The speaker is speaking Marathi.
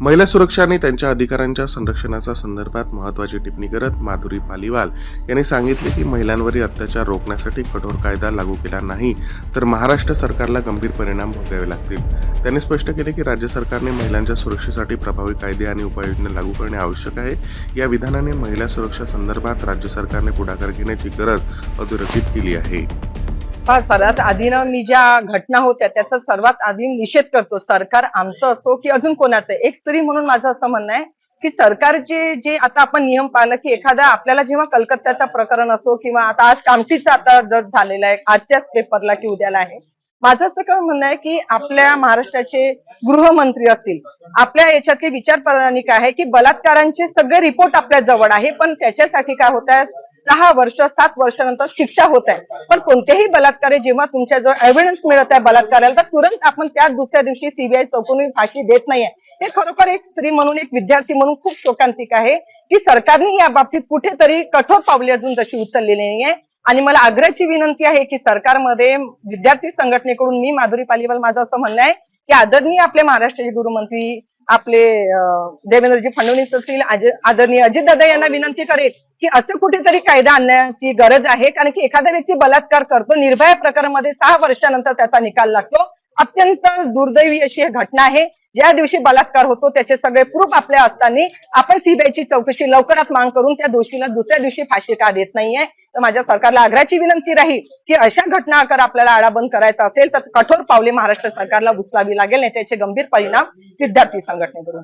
महिला सुरक्षा आणि त्यांच्या अधिकारांच्या संरक्षणाच्या संदर्भात महत्त्वाची टिप्पणी करत माधुरी पालिवाल यांनी सांगितले की महिलांवरील अत्याचार रोखण्यासाठी कठोर कायदा लागू केला नाही तर महाराष्ट्र सरकारला गंभीर परिणाम भोगावे लागतील. त्यांनी स्पष्ट केले की राज्य सरकारने महिलांच्या सुरक्षेसाठी प्रभावी कायदे आणि उपाययोजना लागू करणे आवश्यक आहे. या विधानाने महिला सुरक्षा संदर्भात राज्य सरकारने पुढाकार घेण्याची गरज अधोरेखित केली आहे. हा सर्वात आधी ना मी ज्या घटना होत्या त्याचा सर्वात आधी निषेध करतो. सरकार आमचं असो की अजून कोणाचं. एक स्त्री म्हणून माझं असं म्हणणं आहे की सरकारचे जे आता आपण नियम पाहिलं की एखादा आपल्याला जेव्हा कलकत्त्याचा प्रकरण असो किंवा आता आज कामठीचा आता जज झालेला आहे आजच्याच पेपरला की उद्याला आहे. माझं असं काय म्हणणं आहे की आपल्या महाराष्ट्राचे गृहमंत्री असतील आपल्या याच्यातली विचारप्रणाली काय आहे की बलात्कारांचे सगळे रिपोर्ट आपल्या जवळ आहे पण त्याच्यासाठी काय होत आहे? सहा वर्ष सात वर्षानंतर शिक्षा होत आहे. पण कोणतेही बलात्कारी जेव्हा तुमच्या जवळ एव्हिडन्स मिळत आहे बलात्काराला तर तुरंत आपण त्या दुसऱ्या दिवशी सीबीआय चौकून फाशी देत नाहीये. हे खरोखर एक स्त्री म्हणून एक विद्यार्थी म्हणून खूप शोकांतिक आहे की सरकारने या बाबतीत कुठेतरी कठोर पावले अजून तशी उचललेली नाहीये. आणि मला आग्रहाची विनंती आहे की सरकारमध्ये विद्यार्थी संघटनेकडून मी माधुरी पालिवाल माझं असं म्हणणं आहे की आदरणीय आपले महाराष्ट्राचे गृहमंत्री आपले देवेंद्रजी फडणवीस असतील आदरणीय अजितदादा यांना विनंती करेल की असं कुठेतरी कायदा आणण्याची गरज आहे कारण की एखादा व्यक्ती बलात्कार करतो निर्भया प्रकरणामध्ये सहा वर्षानंतर त्याचा निकाल लागतो. अत्यंत दुर्दैवी अशी घटना आहे. ज्या दिवशी बलात्कार होतो त्याचे सगळे प्रूफ आपल्या असताना आपण सीबीआयची चौकशी लवकरात मांग करून त्या दोषीला दुसऱ्या दिवशी फाशी का देत नाहीये. तर माझ्या सरकारला आग्रहाची विनंती राहील की अशा घटना अगर आपल्याला आळाबंद करायचा असेल तर कठोर पावले महाराष्ट्र सरकारला उचलावी लागेल आणि त्याचे गंभीर परिणाम विद्यार्थी संघटनेकडून